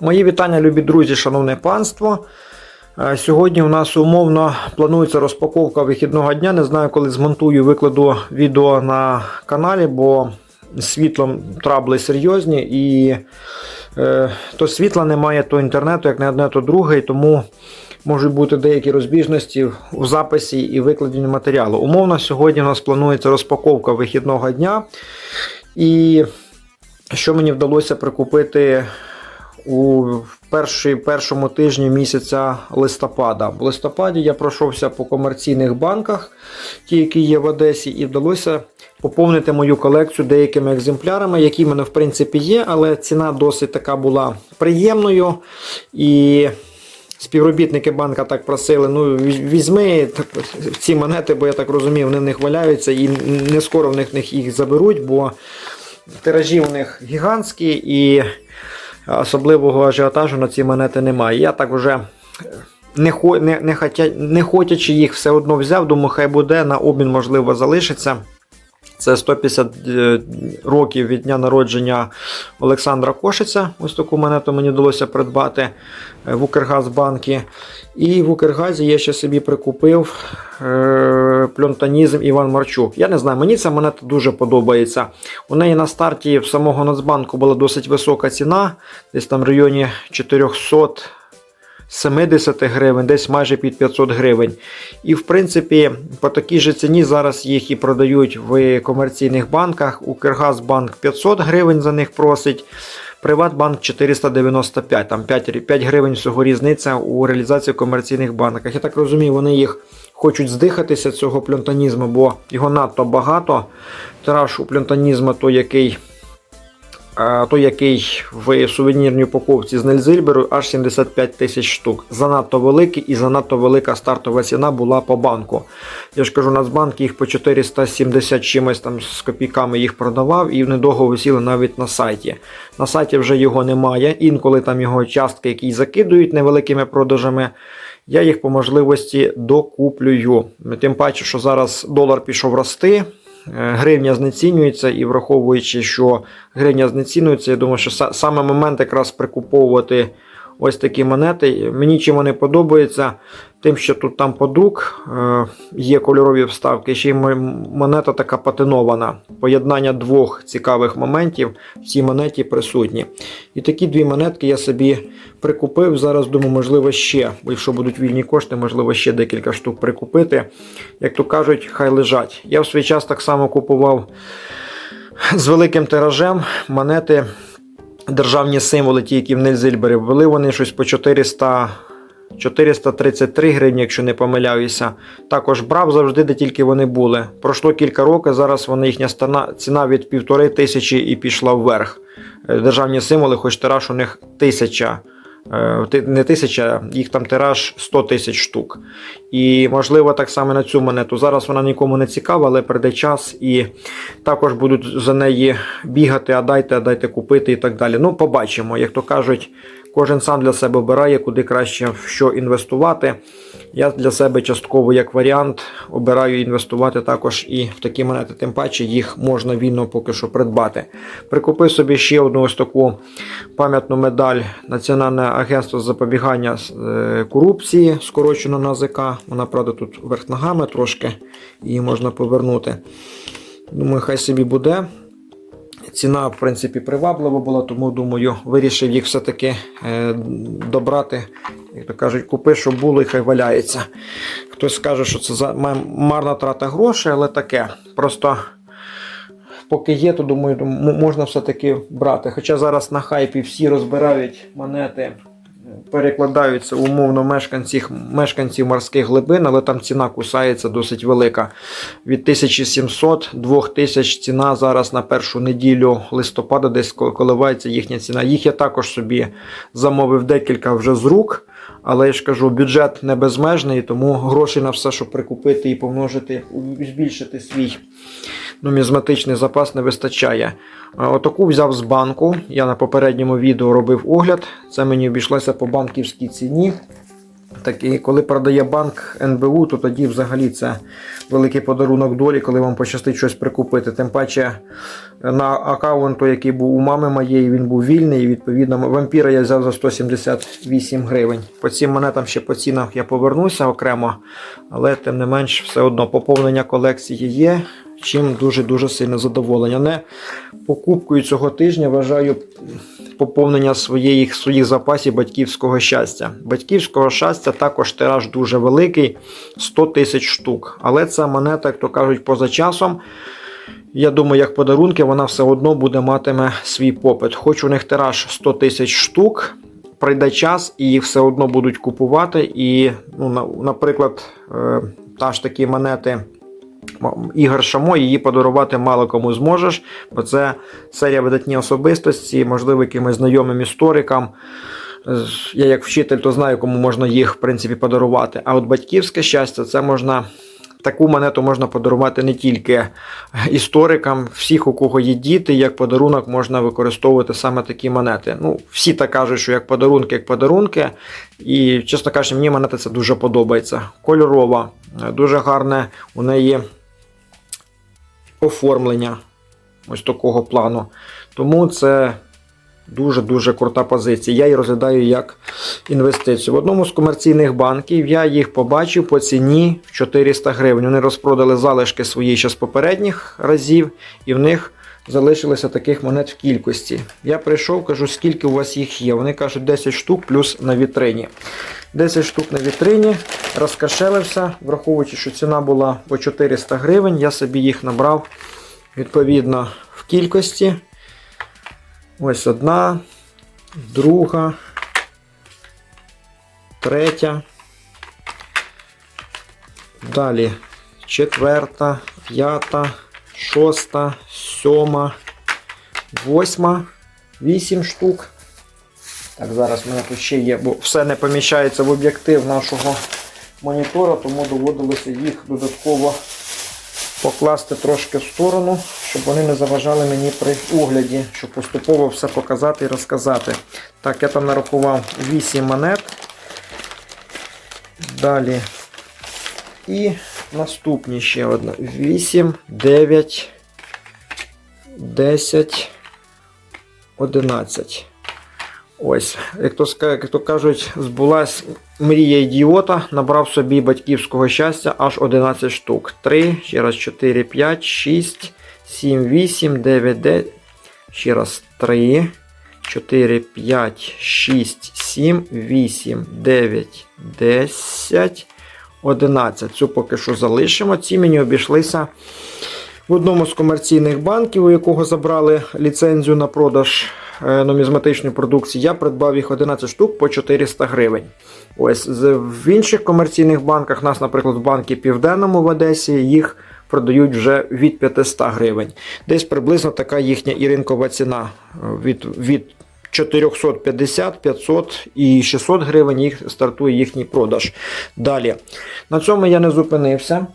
Мої вітання, любі друзі, шановне панство. Е, Сьогодні у нас умовно планується розпаковка вихідного дня. Не знаю, коли змонтую, викладу відео на каналі, бо світлом трабли серйозні і е, то світла немає, то інтернету, як не одне, то друге, і тому можуть бути деякі розбіжності у записі і викладенні матеріалу. Умовно, сьогодні у нас планується розпаковка вихідного дня. І що мені вдалося прикупити у першій, першому тижні місяця листопада. В листопаді я пройшовся по комерційних банках, ті, які є в Одесі, і вдалося поповнити мою колекцію деякими екземплярами, які в мене в принципі є, але ціна досить така була приємною. І Співробітники банка так просили, ну візьми так, ці монети, бо я так розумію, вони в них валяються і не скоро в них, їх заберуть, бо тиражі у них гігантські і особливого ажіотажу на ці монети немає. Я так вже не, хо- не, не, хотя, не хотячи їх все одно взяв, думаю, хай буде, на обмін, можливо, залишиться. Це 150 е, років від дня народження Олександра Кошиця. Ось таку монету мені вдалося придбати е, в Укргазбанкі. І в Укргазі я ще собі прикупив е, пльонтанізм Іван Марчук. Я не знаю, мені ця монета дуже подобається. У неї на старті в самого Нацбанку була досить висока ціна, десь там в районі 400. 70 гривень, десь майже під 500 гривень. І в принципі, по такій же ціні зараз їх і продають в комерційних банках. Укргазбанк 500 гривень за них просить. Приватбанк 495, там 5, 5 гривень всього різниця у реалізації в комерційних банках. Я так розумію, вони їх хочуть здихатися цього плюнтанізму, бо його надто багато. Тираж у плюнтанізму той, який той, який в сувенірній упаковці з Нельзильберу, аж 75 тисяч штук. Занадто великий і занадто велика стартова ціна була по банку. Я ж кажу, Нацбанк їх по 470 чимось там з копійками їх продавав і недовго висіли навіть на сайті. На сайті вже його немає. Інколи там його частки, які закидують невеликими продажами. Я їх по можливості докуплюю. Тим паче, що зараз долар пішов рости. Е, Гривня знецінюється, і враховуючи, що гривня знецінюється, я думаю, що саме момент якраз прикуповувати ось такі монети. Мені чим вони подобаються, тим, що тут там подрук е, є кольорові вставки, ще й монета така патинована. Поєднання двох цікавих моментів в цій монеті присутні. І такі дві монетки я собі прикупив. Зараз думаю, можливо, ще, якщо будуть вільні кошти, можливо, ще декілька штук прикупити. Як то кажуть, хай лежать. Я в свій час так само купував з великим тиражем монети. Державні символи, ті, які в Нельзильбері, були вони щось по 400, 433 гривні, якщо не помиляюся. Також брав завжди, де тільки вони були. Пройшло кілька років, зараз вони їхня ціна від півтори тисячі і пішла вверх. Е, Державні символи, хоч тираж у них тисяча. Е, Не тисяча, їх там тираж 100 тисяч штук. І можливо так само на цю монету. Зараз вона нікому не цікава, але прийде час і також будуть за неї бігати, а дайте, а дайте купити і так далі. Ну, побачимо. Як то кажуть, кожен сам для себе обирає, куди краще в що інвестувати. Я для себе частково як варіант обираю інвестувати також і в такі монети, тим паче їх можна вільно поки що придбати. Прикупив собі ще одну ось таку пам'ятну медаль Національне агентство запобігання е, корупції, скорочено НАЗК. Вона, правда, тут вверх ногами трошки, її можна повернути. Думаю, хай собі буде. Ціна, в принципі, приваблива була, тому думаю, вирішив їх все-таки е, добрати. Як то кажуть, купи, що було, і хай валяється. Хтось скаже, що це марна трата грошей, але таке. Просто поки є, то думаю, можна все-таки брати. Хоча зараз на хайпі всі розбирають монети, перекладаються умовно мешканців, мешканців морських глибин, але там ціна кусається досить велика. Від 1700 2000 ціна зараз на першу неділю листопада десь коливається їхня ціна. Їх я також собі замовив декілька вже з рук. Але я ж кажу, бюджет не безмежний, тому грошей на все, щоб прикупити і помножити, збільшити свій нумізматичний запас не вистачає. Отаку взяв з банку. Я на попередньому відео робив огляд. Це мені обійшлося по банківській ціні. Так і коли продає банк НБУ, то тоді взагалі це великий подарунок долі, коли вам пощастить щось прикупити. Тим паче на аккаунту, який був у мами моєї, він був вільний. І відповідно вампіра я взяв за 178 гривень. По цим монетам ще по цінах я повернуся окремо, але тим не менш, все одно поповнення колекції є. Чим дуже-дуже сильно задоволення. Не покупкою цього тижня вважаю поповнення своїх, своїх запасів батьківського щастя. Батьківського щастя також тираж дуже великий 100 тисяч штук. Але ця монета, як то кажуть, поза часом. Я думаю, як подарунки, вона все одно буде матиме свій попит. Хоч у них тираж 100 тисяч штук, прийде час і їх все одно будуть купувати. І, ну, наприклад, е, та ж такі монети. Ігор Шамо, її подарувати мало кому зможеш, бо це серія видатні особистості, можливо, якимось знайомим історикам. Я як вчитель, то знаю, кому можна їх в принципі подарувати. А от батьківське щастя, це можна. Таку монету можна подарувати не тільки історикам, всіх, у кого є діти, як подарунок можна використовувати саме такі монети. Ну, всі так кажуть, що як подарунки, як подарунки. І, чесно кажучи, мені монета це дуже подобається. Кольорова, дуже гарне у неї оформлення ось такого плану. Тому це дуже-дуже крута позиція. Я її розглядаю як інвестицію. В одному з комерційних банків я їх побачив по ціні в 400 гривень. Вони розпродали залишки свої ще з попередніх разів, і в них залишилося таких монет в кількості. Я прийшов, кажу, скільки у вас їх є. Вони кажуть, 10 штук плюс на вітрині. 10 штук на вітрині, розкашелився, враховуючи, що ціна була по 400 гривень, я собі їх набрав відповідно в кількості. Ось одна, друга, третя. Далі четверта, п'ята, шоста, сьома, восьма, вісім штук. Так, зараз в мене тут ще є, бо все не поміщається в об'єктив нашого монітора, тому доводилося їх додатково покласти трошки в сторону, щоб вони не заважали мені при огляді, щоб поступово все показати і розказати. Так, я там нарахував 8 монет. Далі. І наступні ще одна. 8, 9, 10, 11. Ось, як то, як то кажуть, збулась мрія ідіота, набрав собі батьківського щастя аж 11 штук. 3, ще раз 4, 5, 6, 7, 8, 9, 10. Ще раз 3, 4, 5, 6, 7, 8, 9, 10, 11. Цю поки що залишимо. Ці мені обійшлися в одному з комерційних банків, у якого забрали ліцензію на продаж е, нумізматичної продукції. Я придбав їх 11 штук по 400 гривень. Ось в інших комерційних банках, нас, наприклад, в банкі Південному в Одесі, їх продають вже від 500 гривень. Десь приблизно така їхня і ринкова ціна від, від 450, 500 і 600 гривень їх стартує їхній продаж. Далі. На цьому я не зупинився.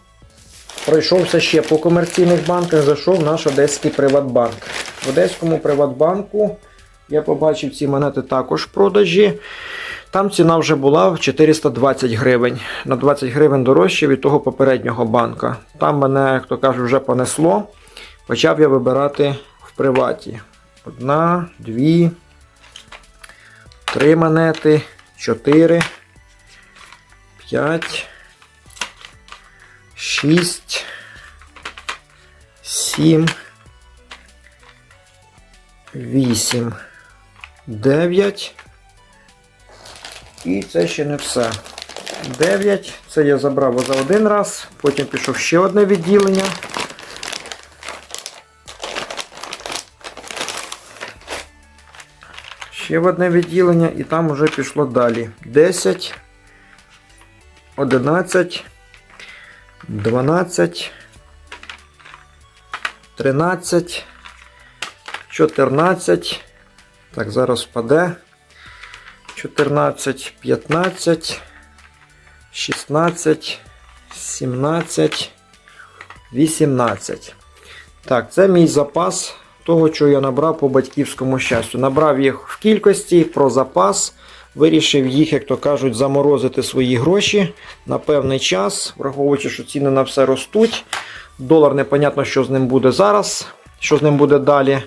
Пройшовся ще по комерційних банках, зайшов наш Одеський Приватбанк. В Одеському Приватбанку я побачив ці монети також в продажі. Там ціна вже була в 420 гривень. На 20 гривень дорожче від того попереднього банка. Там мене, як то кажуть, вже понесло. Почав я вибирати в приваті. Одна, дві, три монети, чотири, п'ять. 6, 7, 8, 9. І це ще не все. 9. Це я забрав за один раз. Потім пішов ще одне відділення. Ще в одне відділення і там вже пішло далі. 10, 11, 12, 13, 14. Так, зараз впаде. 14, 15, 16, 17, 18. Так, це мій запас того, що я набрав по батьківському щастю. Набрав їх в кількості про запас. Вирішив їх, як то кажуть, заморозити свої гроші на певний час, враховуючи, що ціни на все ростуть. Долар непонятно, що з ним буде зараз, що з ним буде далі.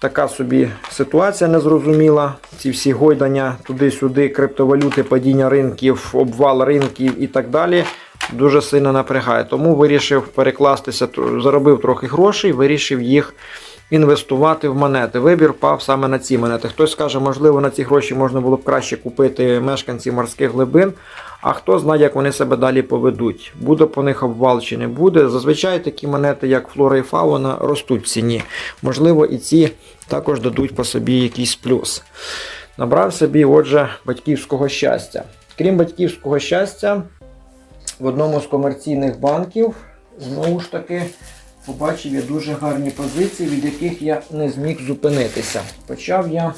Така собі ситуація незрозуміла. Ці всі гойдання туди-сюди, криптовалюти, падіння ринків, обвал ринків і так далі. Дуже сильно напрягає. Тому вирішив перекластися, заробив трохи грошей, вирішив їх інвестувати в монети. Вибір пав саме на ці монети. Хтось скаже, можливо, на ці гроші можна було б краще купити мешканців морських глибин. А хто знає, як вони себе далі поведуть. Буде по них обвал чи не буде. Зазвичай такі монети, як флора і фауна, ростуть в ціні. Можливо, і ці також дадуть по собі якийсь плюс. Набрав собі, отже, батьківського щастя. Крім батьківського щастя, в одному з комерційних банків, знову ж таки, побачив я дуже гарні позиції, від яких я не зміг зупинитися. Почав я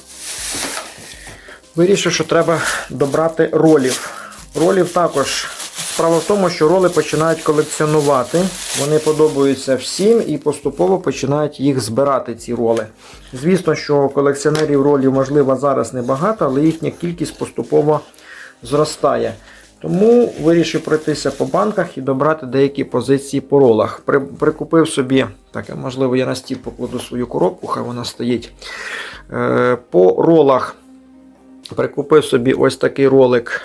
вирішив, що треба добрати ролів. Ролів також. Справа в тому, що роли починають колекціонувати. Вони подобаються всім і поступово починають їх збирати, ці роли. Звісно, що колекціонерів ролів, можливо, зараз небагато, але їхня кількість поступово зростає. Тому вирішив пройтися по банках і добрати деякі позиції по ролах. При, прикупив собі, так, можливо, я на стіл покладу свою коробку, хай вона стоїть. Е, по ролах прикупив собі ось такий ролик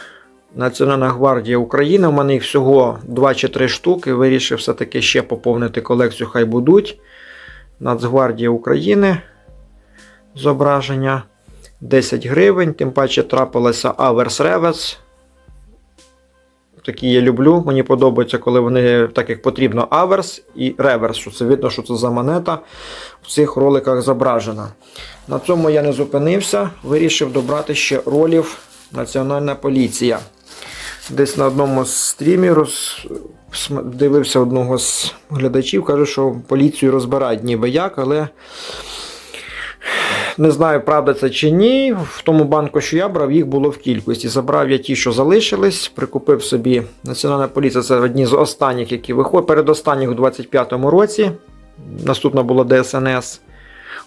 Національна гвардія України. У мене їх всього 2 чи 3 штуки. Вирішив все-таки ще поповнити колекцію, хай будуть. Нацгвардія України. Зображення 10 гривень. Тим паче трапилася Аверс Ревес. Такі я люблю. Мені подобається, коли вони так як потрібно аверс і реверс. Що Це видно, що це за монета в цих роликах зображена. На цьому я не зупинився. Вирішив добрати ще ролів Національна поліція. Десь на одному з стрімів роз... дивився одного з глядачів, каже, що поліцію розбирають ніби як, але не знаю, правда це чи ні. В тому банку, що я брав, їх було в кількості. Забрав я ті, що залишились, прикупив собі Національна поліція, це одні з останніх, які виходять. Передостанніх у 25-му році. Наступна була ДСНС.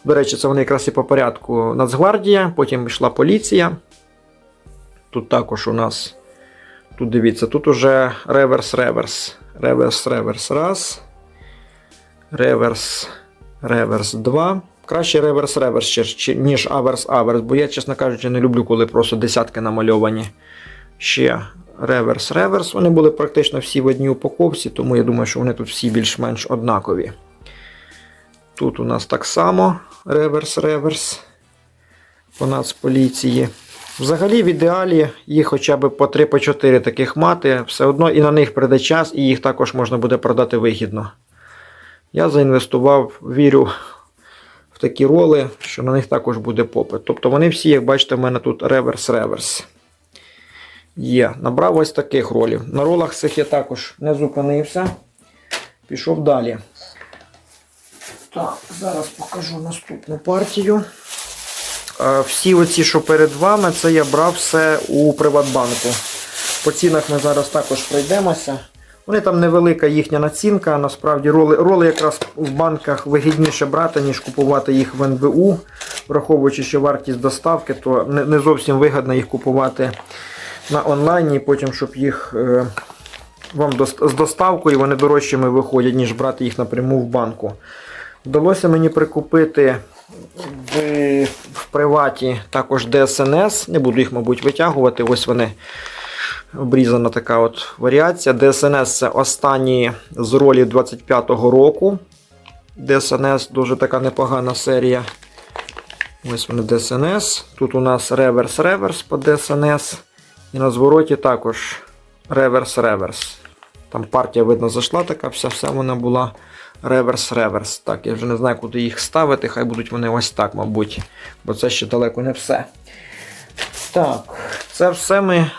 До речі, це вони якраз і по порядку Нацгвардія, потім йшла поліція. Тут також у нас. Тут дивіться, тут уже реверс-реверс. Реверс-реверс раз. Реверс. Реверс 2. Краще реверс-реверс, ніж аверс-аверс, бо я, чесно кажучи, не люблю, коли просто десятки намальовані. Ще реверс-реверс. Вони були практично всі в одній упаковці, тому я думаю, що вони тут всі більш-менш однакові. Тут у нас так само реверс-реверс по Нацполіції. Взагалі, в ідеалі їх хоча б по 3-4 таких мати, все одно і на них прийде час, і їх також можна буде продати вигідно. Я заінвестував, вірю такі роли, що на них також буде попит. Тобто вони всі, як бачите, в мене тут реверс-реверс. Є. Набрав ось таких ролів. На ролах цих я також не зупинився. Пішов далі. Так, зараз покажу наступну партію. Е, Всі оці, що перед вами, це я брав все у Приватбанку. По цінах ми зараз також пройдемося. Вони там невелика їхня націнка. Насправді роли, роли якраз в банках вигідніше брати, ніж купувати їх в НБУ. Враховуючи, що вартість доставки, то не, зовсім вигідно їх купувати на онлайні, потім, щоб їх е, вам з доставкою вони дорожчими виходять, ніж брати їх напряму в банку. Вдалося мені прикупити в, в приваті також ДСНС. Не буду їх, мабуть, витягувати. Ось вони обрізана така от варіація. ДСНС це останні з ролі 25-го року. ДСНС дуже така непогана серія. Ось вони ДСНС. Тут у нас реверс-реверс по ДСНС. І на звороті також реверс-реверс. Там партія, видно, зайшла така, вся, вся вона була реверс-реверс. Так, я вже не знаю, куди їх ставити. Хай будуть вони ось так, мабуть. Бо це ще далеко не все. Так, це все ми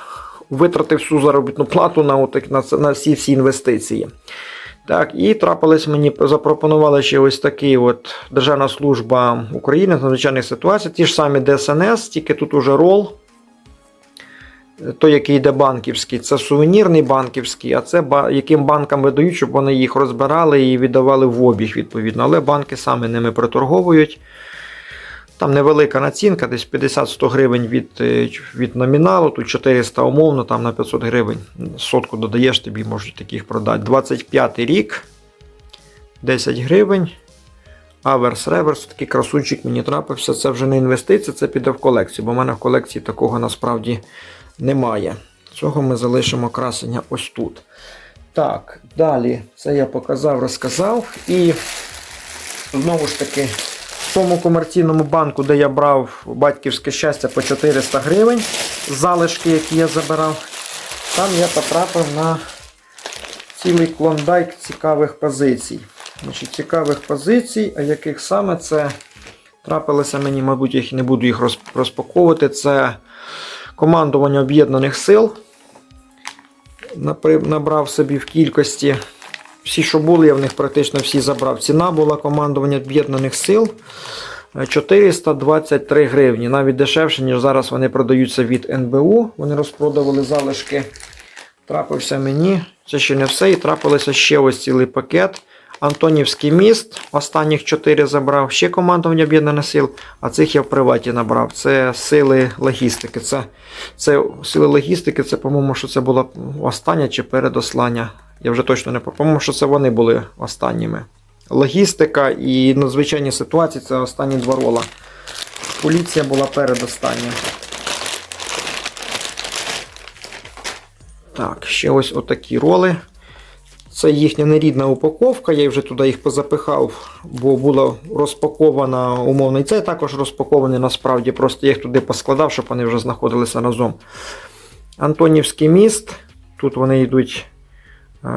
витратив всю заробітну плату на, отак, на, на всі всі інвестиції. Так, і трапилось мені, запропонували ще ось такий от Державна служба України з надзвичайних ситуацій. Ті ж самі ДСНС, тільки тут уже рол. Той, який йде банківський, це сувенірний банківський, а це яким банкам видають, щоб вони їх розбирали і віддавали в обіг, відповідно. Але банки саме ними приторговують. Там невелика націнка, десь 50-100 гривень від, е, від номіналу, тут 400 умовно, там на 500 гривень. Сотку додаєш, тобі можуть таких продати. 25 рік, 10 гривень. Аверс реверс, такий красунчик мені трапився. Це вже не інвестиція, це піде в колекцію, бо в мене в колекції такого насправді немає. Цього ми залишимо красення ось тут. Так, далі це я показав, розказав. І знову ж таки, в тому комерційному банку, де я брав батьківське щастя по 400 гривень, залишки, які я забирав, там я потрапив на цілий клондайк цікавих позицій. Значить, Цікавих позицій, а яких саме це трапилося мені, мабуть, я не буду їх розпаковувати. Це командування Об'єднаних Сил. Набрав собі в кількості. Всі, що були, я в них практично всі забрав. Ціна була командування Об'єднаних Сил е, 423 гривні. Навіть дешевше, ніж зараз вони продаються від НБУ. Вони розпродавали залишки. Трапився мені. Це ще не все. І трапилося ще ось цілий пакет. Антонівський міст. Останніх 4 забрав. Ще командування Об'єднаних сил, а цих я в приваті набрав. Це сили логістики. Це, це сили логістики, це, по-моєму, що це була остання чи передослання. Я вже точно не. По-моєму, що це вони були останніми. Логістика і надзвичайні ситуації це останні два рола. Поліція була передостання. Так, ще ось отакі роли. Це їхня нерідна упаковка, я вже туди їх позапихав, бо була розпакована умовно. І це також розпакований насправді. Просто їх туди поскладав, щоб вони вже знаходилися разом. Антонівський міст. Тут вони йдуть е,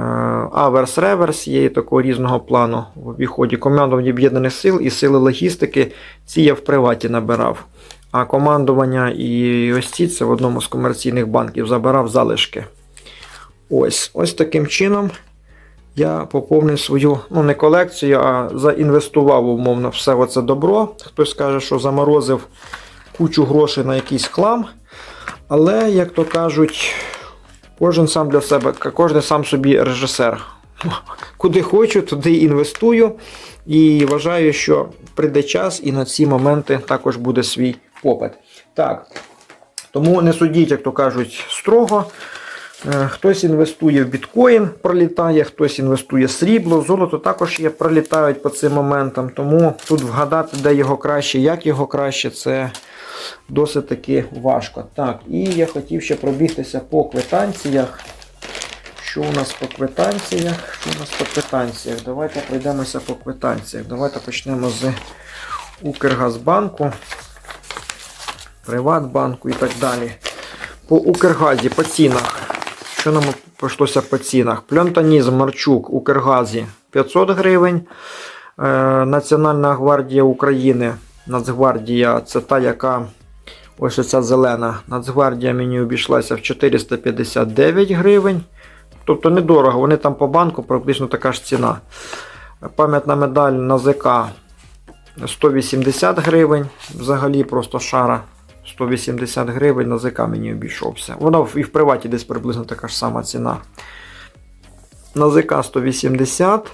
аверс-реверс, є і такого різного плану в обіході. Командування Об'єднаних сил і сили логістики. Ці я в приваті набирав. А командування і ось ці це в одному з комерційних банків забирав залишки. Ось, ось таким чином я поповнив свою, ну не колекцію, а заінвестував умовно все оце добро. Хтось каже, що заморозив кучу грошей на якийсь хлам. Але, як то кажуть, кожен сам для себе, кожен сам собі режисер. Куди хочу, туди інвестую. І вважаю, що прийде час, і на ці моменти також буде свій попит. Так. Тому не судіть, як то кажуть, строго. Е, Хтось інвестує в біткоін, пролітає, хтось інвестує в срібло, золото також є, пролітають по цим моментам. Тому тут вгадати, де його краще, як його краще, це досить таки важко. Так, і я хотів ще пробігтися по квитанціях. Що у нас по квитанціях? Що у нас по квитанціях? Давайте пройдемося по квитанціях. Давайте почнемо з Укргазбанку, Приватбанку і так далі. По Укргазі, по цінах. Що нам пройшлося по цінах? Пльонтанізм Марчук Укргазі 500 гривень. Е, Національна гвардія України. Нацгвардія це та, яка ось ця зелена. Нацгвардія мені обійшлася в 459 гривень. Тобто недорого, вони там по банку практично така ж ціна. Пам'ятна медаль на ЗК 180 гривень. Взагалі просто шара. 180 гривень на ЗК мені обійшовся. Вона і в приваті десь приблизно така ж сама ціна. На ЗК 180.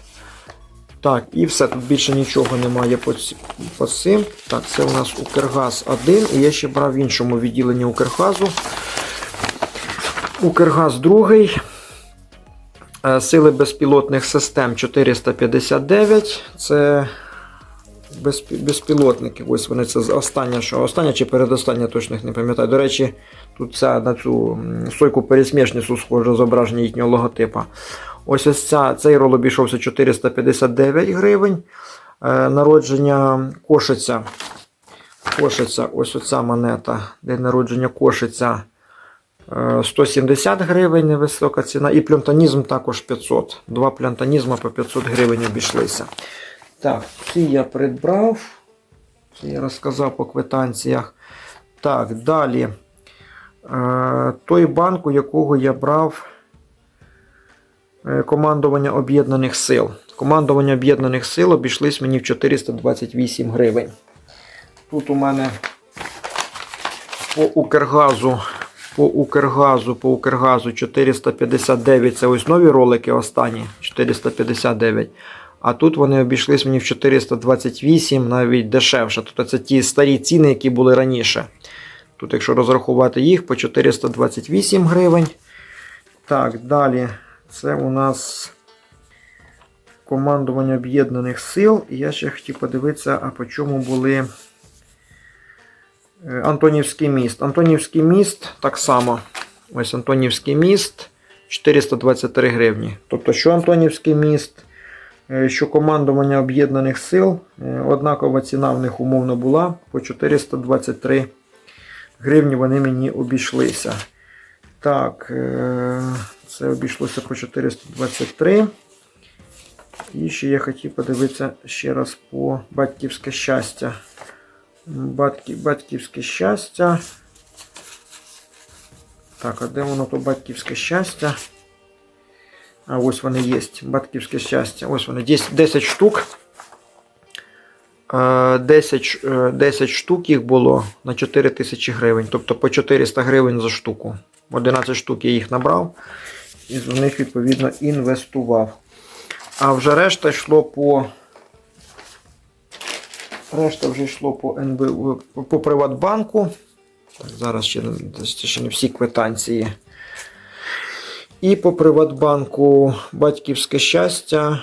Так, і все, тут більше нічого немає по, ці- по цим. Так, це у нас Укргаз 1. І я ще брав в іншому відділенні Укргазу. Укргаз 2. Е, Сили безпілотних систем 459. Це безпілотники. Ось вони це остання, що остання чи передостання, точно їх не пам'ятаю. До речі, тут ця на цю сойку пересмішницю схоже зображення їхнього логотипа. Ось ось ця, цей рол обійшовся 459 гривень. Е, народження кошиця. Кошиця, ось оця монета. День народження кошиця. е, 170 гривень, невисока ціна. І плюнтанізм також 500. Два плюнтанізма по 500 гривень обійшлися. Так, ці я придбав. Це я розказав по квитанціях. Так, далі. Е, той банк, у якого я брав е, командування Об'єднаних сил. Командування Об'єднаних сил обійшлись мені в 428 гривень. Тут у мене по Укргазу, по Укргазу, по Укргазу 459. Це ось нові ролики останні 459. А тут вони обійшлись мені в 428, навіть дешевше. Тобто це ті старі ціни, які були раніше. Тут, якщо розрахувати їх, по 428 гривень. Так, далі. Це у нас командування Об'єднаних Сил. І я ще хотів подивитися, а по чому були е, Антонівський міст. Антонівський міст так само. Ось Антонівський міст 423 гривні. Тобто, що Антонівський міст, е, що командування Об'єднаних Сил, е, однакова ціна в них умовно була по 423 гривні вони мені обійшлися. Так, е, це обійшлося по 423. І ще я хотів подивитися ще раз по батьківське щастя. Батьки, батьківське щастя. Так, а де воно то батьківське щастя? А ось вони є. Батьківське щастя. Ось вони 10, 10 штук. Е, 10, е, 10 штук їх було на 4 тисячі гривень. Тобто по 400 гривень за штуку. 11 штук я їх набрав і з них відповідно інвестував. А вже решта йшло по. Решта вже йшло по НБУ, по- Приватбанку. Зараз ще, ще не всі квитанції. І по Приватбанку батьківське щастя.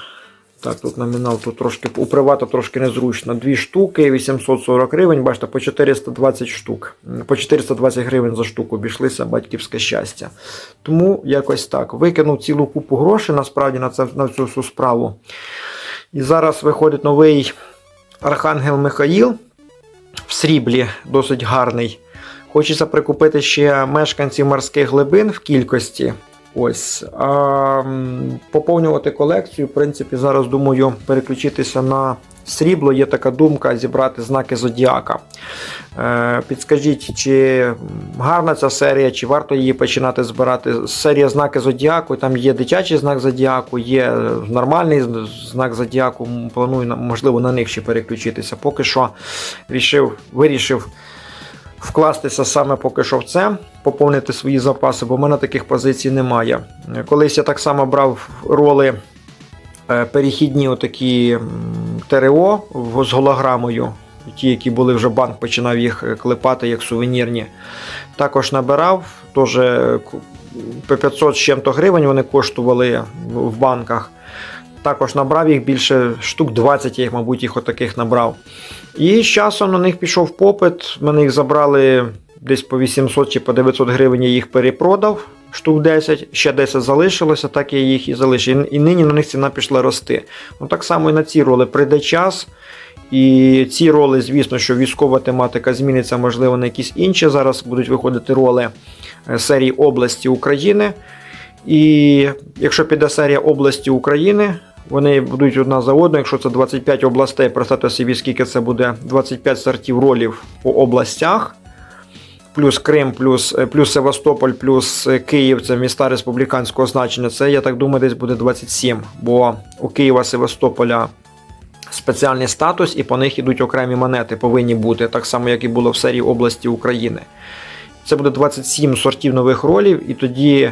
Так, тут номінал тут трошки у привата трошки незручно. Дві штуки, 840 гривень, бачите, по 420 штук. По 420 гривень за штуку обійшлися батьківське щастя. Тому якось так. Викинув цілу купу грошей насправді на, це, на цю всю справу. І зараз виходить новий Архангел Михаїл в сріблі, досить гарний. Хочеться прикупити ще мешканців морських глибин в кількості. Ось. А, поповнювати колекцію, в принципі, зараз думаю переключитися на срібло. Є така думка зібрати знаки Зодіака. Е, підскажіть, чи гарна ця серія, чи варто її починати збирати? Серія знаки Зодіаку, там є дитячий знак Зодіаку, є нормальний знак Зодіаку. Планую, можливо, на них ще переключитися. Поки що рішив, вирішив вкластися саме поки що в це, поповнити свої запаси, бо в мене таких позицій немає. Колись я так само брав роли е, перехідні отакі ТРО з голограмою. Ті, які були вже банк, починав їх е, клепати як сувенірні. Також набирав, теж е, по 500 з чим-то гривень вони коштували в банках. Також набрав їх більше штук 20, я їх, мабуть, їх отаких набрав. І з часом на них пішов попит. Мене їх забрали десь по 800 чи по 900 гривень, я їх перепродав. Штук 10, ще 10 залишилося, так я їх і залишив. І, нині на них ціна пішла рости. Ну так само і на ці роли прийде час. І ці роли, звісно, що військова тематика зміниться, можливо, на якісь інші. Зараз будуть виходити роли е, серії області України. І якщо піде серія області України, вони будуть одна за одною. Якщо це 25 областей, представте собі, скільки це буде 25 сортів ролів по областях. Плюс Крим, плюс, е, плюс Севастополь, плюс е, Київ це міста республіканського значення. Це, я так думаю, десь буде 27. Бо у Києва Севастополя спеціальний статус, і по них ідуть окремі монети, повинні бути, так само, як і було в серії області України. Це буде 27 сортів нових ролів, і тоді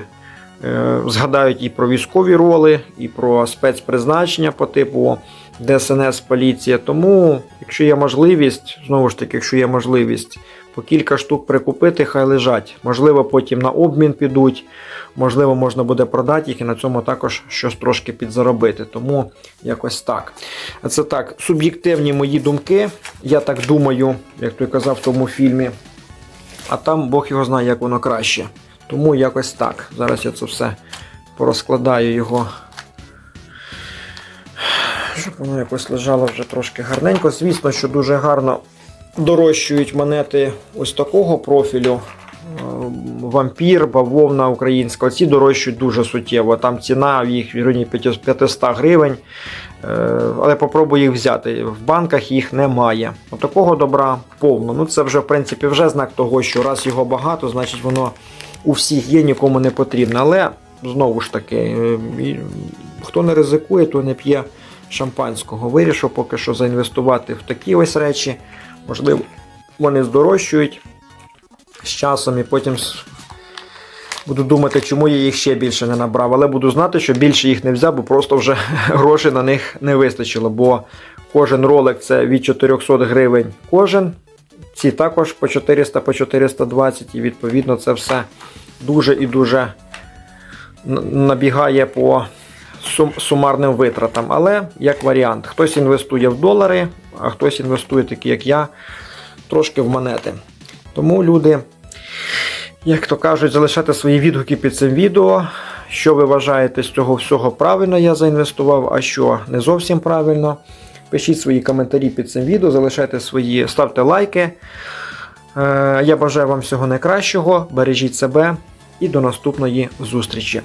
згадають і про військові роли, і про спецпризначення по типу ДСНС поліція. Тому, якщо є можливість, знову ж таки, якщо є можливість по кілька штук прикупити, хай лежать. Можливо, потім на обмін підуть, можливо, можна буде продати їх і на цьому також щось трошки підзаробити. Тому якось так. Це так, суб'єктивні мої думки. Я так думаю, як той казав в тому фільмі. А там Бог його знає, як воно краще. Тому якось так. Зараз я це все порозкладаю його. Щоб воно якось лежало вже трошки гарненько. Звісно, що дуже гарно дорощують монети ось такого профілю. Е, Вампір, бавовна українська. Ці дорожчують дуже суттєво. Там ціна їх в районі 500 гривень. Е, Але попробую їх взяти. В банках їх немає. От такого добра повно. Ну це вже в принципі вже знак того, що раз його багато, значить воно у всіх є, нікому не потрібно. Але знову ж таки, е, хто не ризикує, то не п'є шампанського. Вирішив поки що заінвестувати в такі ось речі. Можливо, вони здорожчують з часом і потім Буду думати, чому я їх ще більше не набрав, але буду знати, що більше їх не взяв, бо просто вже грошей на них не вистачило. Бо кожен ролик це від 400 гривень кожен. Ці також по 400, по 420, і відповідно це все дуже і дуже набігає по сумарним витратам. Але як варіант, хтось інвестує в долари, а хтось інвестує, такі як я, трошки в монети. Тому люди, як то кажуть, залишайте свої відгуки під цим відео. Що ви вважаєте з цього всього правильно я заінвестував, а що не зовсім правильно. Пишіть свої коментарі під цим відео, залишайте свої, ставте лайки. Е, Я бажаю вам всього найкращого, бережіть себе і до наступної зустрічі.